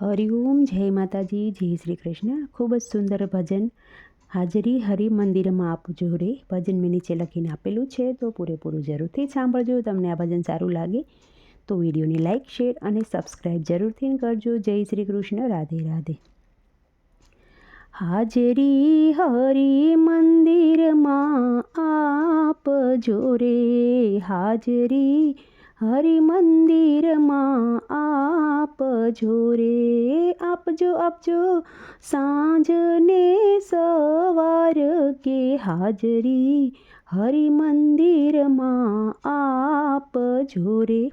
હરિઓમ જય માતાજી, જય શ્રી કૃષ્ણ ખૂબ જ સુંદર ભજન હાજરી હરિ મંદિરમાં આપજો રે ભજન મેં નીચે લખીને આપેલું છે, તો પૂરેપૂરું જરૂરથી સાંભળજો, તમને આ ભજન સારું લાગે તો વિડીયોને લાઇક શેર અને સબસ્ક્રાઈબ જરૂરથી કરજો. જય શ્રી કૃષ્ણ રાધે રાધે. હાજરી હરિ મંદિરમાં આપજો રે હાજરી હરિ મંદિરમાં આપજો રે, આપજો આપજો. સાંજને સવાર કે હાજરી હરિ મંદિરમાં આપજો રે.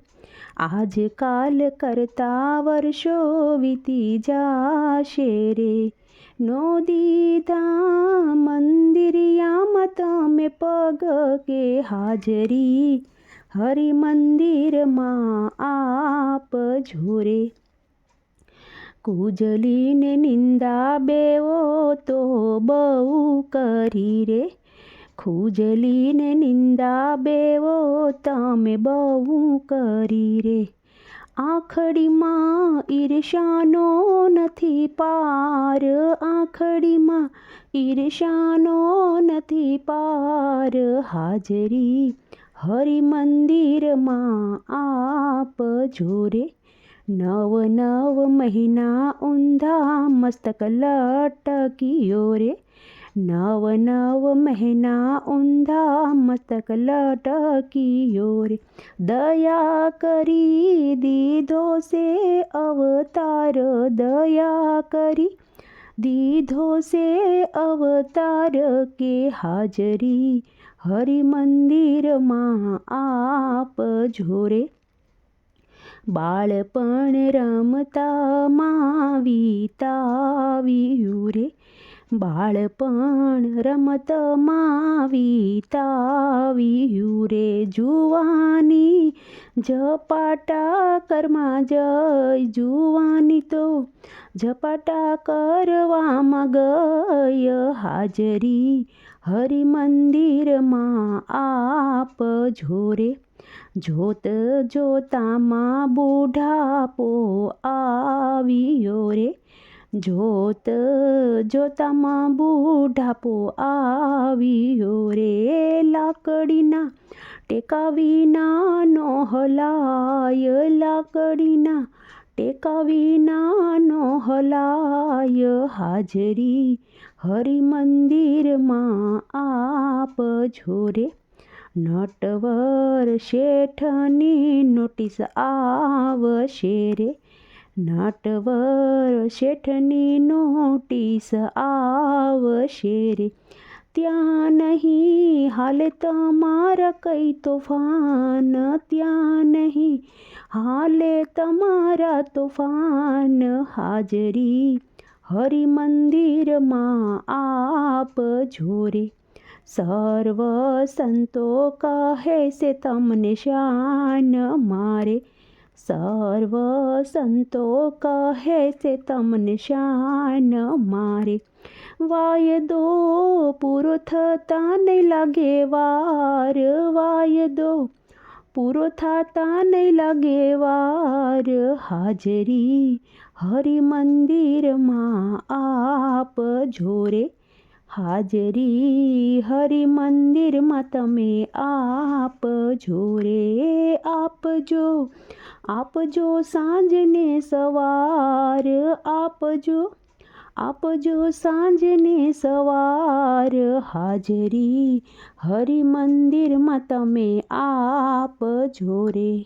આજકાલ કરતા વર્ષો વીતી જાશે રે. નો દીધા મંદિરિયામાં તમે પગ કે હાજરી હરિ મંદિરમાં આપજો રે કુજલીને નિંદા બેવો તો બહુ કરી રે. ખુજલીને નિંદા બેવો તમે બહુ કરી રે. આખડીમાં ઈર્ષાનો નથી પાર, આખડીમાં ઈર્ષાનો નથી પાર હાજરી. હરિ મંદિરમાં આપ જોરે નવ નવ મહિના ઊંધા મસ્તક લટકીયો રે. નવ નવ મહિના ઊંધા મસ્તક લટકીયો રે. દયા કરી દીધો સે અવતાર, દયા કરી દીધો છે અવતાર કે હાજરી? હરિ મંદિરમાં આપ જોરે બાળપણ રમતા માં વિતાવ્યું રે. બાળપણ રમત વિતાવ્યું રે. જુવાની જપાટા કરમાં જય જુવાની તો ઝપાટા કરવામાં ગય હાજરી હરિ મંદિરમાં જોરે જોત જોતામાં બુઢાપો આવ્યો રે. જોત જોતામાં બુઢાપો આવ્યો રે. લાકડીના ટેકાવીના નો હલાય, લાકડીના ટેકા હલાય હાજરી હરિ મંદિરમાં આપજો રે. નટવર શેઠની નોટિસ આવશે રે. નટવર શેઠની નોટિસ આવશે રે. ત્યાં નહીં હાલે તમારા કઈ તોફાન ત્યાં નહીં હાલે તમારા તોફાન હાજરી હરિ મંદિરમાં આપજો રે સર્વ સંતો કહે છે તમને શાન મારે સર્વ સંતો કહે છે તમને શાન મારે વાયદો પૂરો થતા નહીં લાગે વાર વાયદો પૂરો થતા નહીં લાગે વાર. હાજરી હરિ મંદિરમાં આપ જોરે. હાજરી હરિ મંદિરમાં તમે આપ રે આપજો આપજો સાંજને સવાર આપજો આપજો સાંજને સવાર હાજરી હરિ મંદિરમાં તમે આપજો રે.